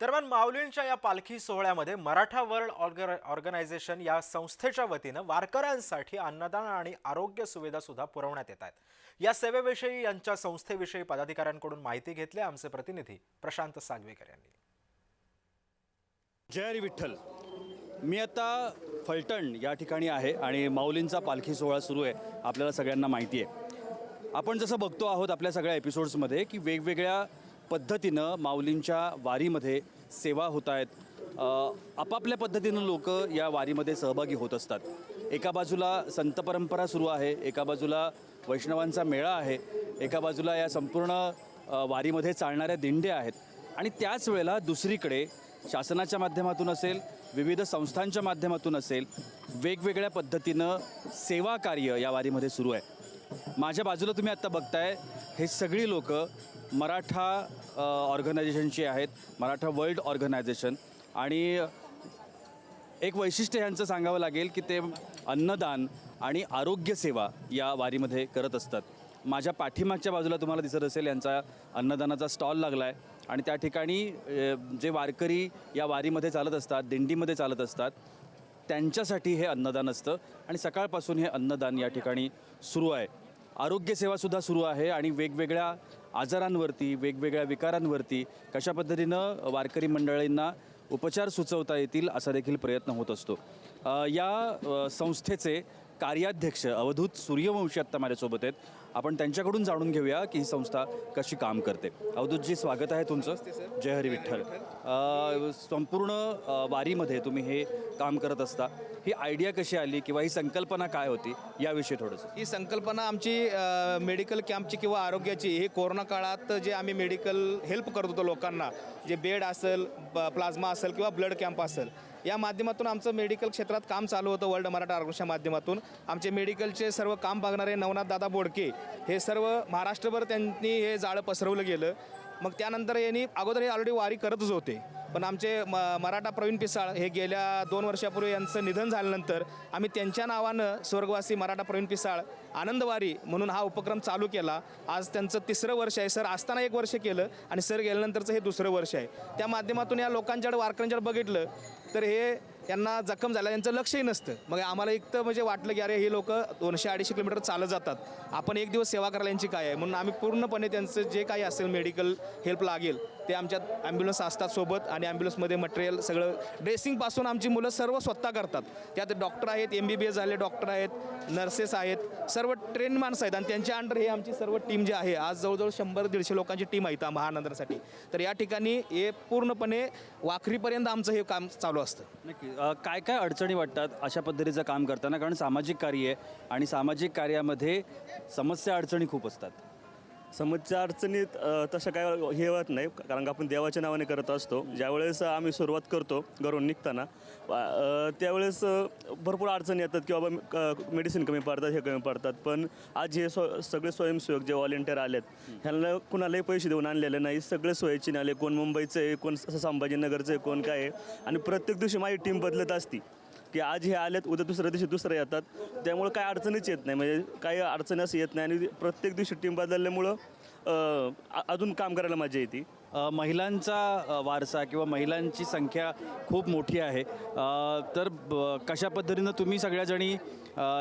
दरम्यान माऊलींच्या या पालखी सोहळ्यामध्ये मराठा वर्ल्ड ऑर्गर ऑर्गनायझेशन या संस्थेच्या वतीनं वारकऱ्यांसाठी अन्नदान आणि आरोग्य सुविधा सुद्धा पुरवण्यात येत आहेत. या सेवेविषयी यांच्या संस्थेविषयी पदाधिकाऱ्यांकडून माहिती घेतली आमचे प्रतिनिधी प्रशांत सागवेकर यांनी. जय हरी विठ्ठल. मी आता फलटण या ठिकाणी आहे आणि माऊलींचा पालखी सोहळा सुरू आहे आपल्याला सगळ्यांना माहिती आहे. आपण जसं बघतो आहोत आपल्या सगळ्या एपिसोड्समध्ये की वेगवेगळ्या पद्धतीनं माऊलींच्या वारीमध्ये सेवा होत आहेत. आपापल्या पद्धतीनं लोक या वारीमध्ये सहभागी होत असतात. एका बाजूला संत परंपरा सुरू आहे एका बाजूला वैष्णवांचा मेळा आहे एका बाजूला या संपूर्ण वारीमध्ये चालणाऱ्या दिंड्या आहेत. आणि त्याच वेळेला दुसरीकडे शासनाच्या माध्यमातून असेल विविध संस्थांच्या माध्यमातून असेल वेगवेगळ्या पद्धतीनं सेवा कार्य या वारीमध्ये सुरू आहे. माझ्या बाजूला तुम्ही आत्ता बघताय हे सगळी लोक मराठा ऑर्गनायझेशनची आहेत. मराठा वर्ल्ड ऑर्गनायझेशन आणि एक वैशिष्ट्य ह्यांचं सांगावं लागेल की ते अन्नदान आणि आरोग्यसेवा या वारीमध्ये करत असतात. माझ्या पाठीमागच्या बाजूला तुम्हाला दिसत असेल यांचा अन्नदानाचा स्टॉल लागला आहे आणि त्या ठिकाणी जे वारकरी या वारीमध्ये चालत असतात दिंडीमध्ये चालत असतात त्यांच्यासाठी हे अन्नदान असतं. आणि सकाळपासून हे अन्नदान या ठिकाणी सुरू आहे. आरोग्यसेवासुद्धा सुरू आहे आणि वेगवेगळ्या आजारांवरती वेगवेगळ्या विकारांवरती कशा पद्धतीनं वारकरी मंडळींना उपचार सुचवता येतील असा देखील प्रयत्न होत असतो. या संस्थेचे कार्याध्यक्ष अवधूत सूर्यवंशी आत्ता माझ्यासोबत आहेत. आपण त्यांच्याकडून जाणून घेऊया की ही संस्था कशी काम करते. अवधूतजी स्वागत आहे तुमचं. जय हरी विठ्ठल. संपूर्ण वारीमध्ये तुम्ही हे काम करत असता. ही आयडिया कशी आली किंवा ही संकल्पना काय होती याविषयी थोडंसं. ही संकल्पना आमची अ, मेडिकल कॅम्पची किंवा आरोग्याची हे कोरोना काळात जे आम्ही मेडिकल हेल्प करत होतो लोकांना जे बेड असेल ब प्लाझ्मा असेल किंवा ब्लड कॅम्प असेल या माध्यमातून आमचं मेडिकल क्षेत्रात काम चालू होतं वर्ल्ड मराठा आरोग्याच्या माध्यमातून. आमचे मेडिकलचे सर्व काम बघणारे नवनाथ दादा बोडके हे सर्व महाराष्ट्रभर त्यांनी हे जाळं पसरवलं गेलं. मग त्यानंतर यांनी अगोदर हे ऑलरेडी वारी करतच होते. पण आमचे म मराठा प्रवीण पिसाळ हे गेल्या दोन वर्षापूर्वी यांचं निधन झाल्यानंतर आम्ही त्यांच्या नावानं स्वर्गवासी मराठा प्रवीण पिसाळ आनंदवारी म्हणून हा उपक्रम चालू केला. आज त्यांचं तिसरं वर्ष आहे. सर असताना एक वर्ष केलं आणि सर गेल्यानंतरचं हे दुसरं वर्ष आहे. त्या माध्यमातून या लोकांच्याकडे वारकऱ्यांच्याकडे बघितलं तर हे यांना जखम झाला यांचं लक्षही नसतं. मग आम्हाला एक तर म्हणजे वाटलं की अरे हे लोक दोनशे अडीचशे किलोमीटर चालत जातात. आपण एक दिवस सेवा करायला यांची काय आहे? म्हणून आम्ही पूर्णपणे त्यांचं जे काही असेल मेडिकल हेल्प लागेल ते आमच्यात ॲम्ब्युलन्स असतात सोबत आणि ॲम्ब्युलन्समध्ये मटेरियल सगळं ड्रेसिंगपासून आमची मुलं सर्व स्वतः करतात. त्यात डॉक्टर आहेत एम बी बी एस झाले डॉक्टर आहेत नर्सेस आहेत सर्व ट्रेन माणसं आहेत आणि त्यांच्या अंडर हे आमची सर्व टीम जी आहे आज जवळजवळ शंभर दीडशे लोकांची टीम आहे महानंदरसाठी तर या ठिकाणी हे पूर्णपणे वाखरीपर्यंत आमचं हे काम चालू असतं. नक्की. काय काय अडचणी वाटतात अशा पद्धतीचं काम करताना? कारण सामाजिक कार्य आहे आणि सामाजिक कार्यामध्ये समस्या अडचणी खूप असतात. समजच्या अडचणीत अ, तसं काय हे होत नाही कारण का आपण देवाच्या नावाने करत असतो. ज्यावेळेस आम्ही सुरुवात करतो घरून निघताना अ, त्यावेळेस अ, भरपूर अडचणी येतात की बाबा मेडिसिन कमी पडतात हे कमी पडतात. पण आज हे स्व सगळे स्वयंसेवक जे व्हॉलेंटियर आलेत ह्यांना कुणालाही पैसे देऊन आणलेले नाही. सगळे सोयीचे आले कोण मुंबईचं आहे कोण स- संभाजीनगरचं आहे कोण काय आहे. आणि प्रत्येक दिवशी माझी टीम बदलत असती. की आज हे आलेत उद्या दुसऱ्या दिवशी दुसऱ्या येतात. त्यामुळं काय अडचणीच येत नाही. म्हणजे काही अडचणी असं येत नाही. आणि प्रत्येक दिवशी टीम बदलल्यामुळं अजून काम करायला मजा येते. महिलांचा वारसा किंवा महिलांची संख्या खूप मोठी आहे. तर ब- कशा पद्धतीनं तुम्ही सगळ्याजणी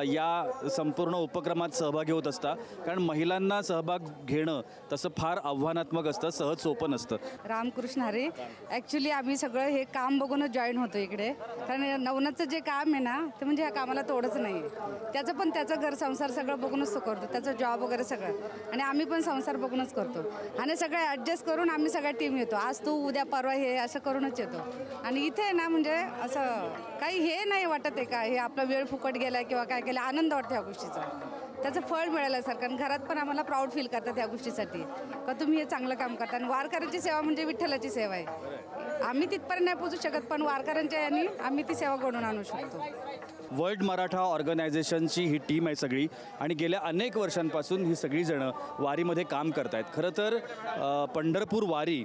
या संपूर्ण उपक्रमात सहभागी होत असता? कारण महिलांना सहभाग घेणं तसं फार आव्हानात्मक असतं सहज सोपं नसतं. रामकृष्ण हरे ॲक्च्युली आम्ही सगळं हे काम बघूनच जॉईन होतो इकडे. कारण नवनाथचं जे काम आहे ना ते म्हणजे ह्या कामाला तोडच नाही. आहे त्याचं पण त्याचं घर संसार सगळं बघूनच तो करतो. त्याचा जॉब वगैरे सगळं. आणि आम्ही पण संसार बघूनच करतो. आणि सगळं ॲडजस्ट करून आम्ही सगळं सगळ्या टीम येतो. आज तू उद्या परवा हे असं करूनच येतो. आणि इथे ना म्हणजे असं काही हे नाही वाटत आहे का? हे आपला वेळ फुकट गेला किंवा काय केलं? आनंद वाटतो ह्या गोष्टीचा. त्याचं फळ मिळालं सर कारण घरात पण आम्हाला प्राऊड फील करतात या गोष्टीसाठी. का तुम्ही हे चांगलं काम करता आणि वारकऱ्यांची सेवा म्हणजे विठ्ठलाची सेवा आहे. आम्ही तिथपर्यंत नाही पोचू शकत पण वारकऱ्यांच्या यांनी आम्ही ती सेवा घडून आणू शकतो. वर्ल्ड मराठा ऑर्गनायझेशनची ही टीम आहे सगळी आणि गेल्या अनेक वर्षांपासून ही सगळीजणं वारीमध्ये काम करत आहेत खरं तर पंढरपूर वारी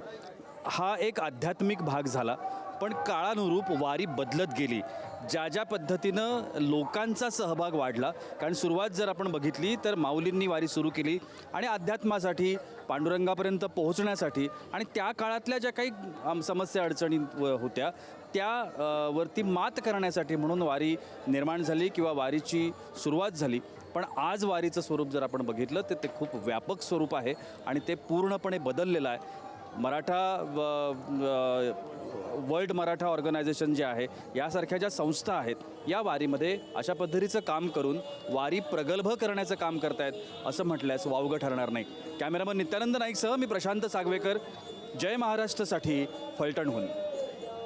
हा एक आध्यात्मिक भाग झाला. पण काळानुरूप वारी बदलत गेली. ज्या ज्या पद्धतीनं लोकांचा सहभाग वाढला कारण सुरुवात जर आपण बघितली तर माऊलींनी वारी सुरू केली आणि अध्यात्मासाठी पांडुरंगापर्यंत पोहोचण्यासाठी आणि त्या काळातल्या ज्या काही समस्या अडचणी होत्या त्या वरती मात करण्यासाठी म्हणून वारी निर्माण झाली किंवा वारीची सुरुवात झाली. पण आज वारीचं स्वरूप जर आपण बघितलं तर ते खूप व्यापक स्वरूप आहे आणि ते पूर्णपणे बदललेलं आहे. मराठा वर्ल्ड मराठा ऑर्गनायझेशन जे आहे यासारख्या ज्या संस्था आहेत या वारीमध्ये अशा पद्धतीचं काम करून वारी प्रगल्भ करण्याचं काम करतायत असं म्हटल्यास वावगं ठरणार नाही. कॅमेरामन नित्यानंद नाईकसह मी प्रशांत सागवेकर जय महाराष्ट्रसाठी फलटणहून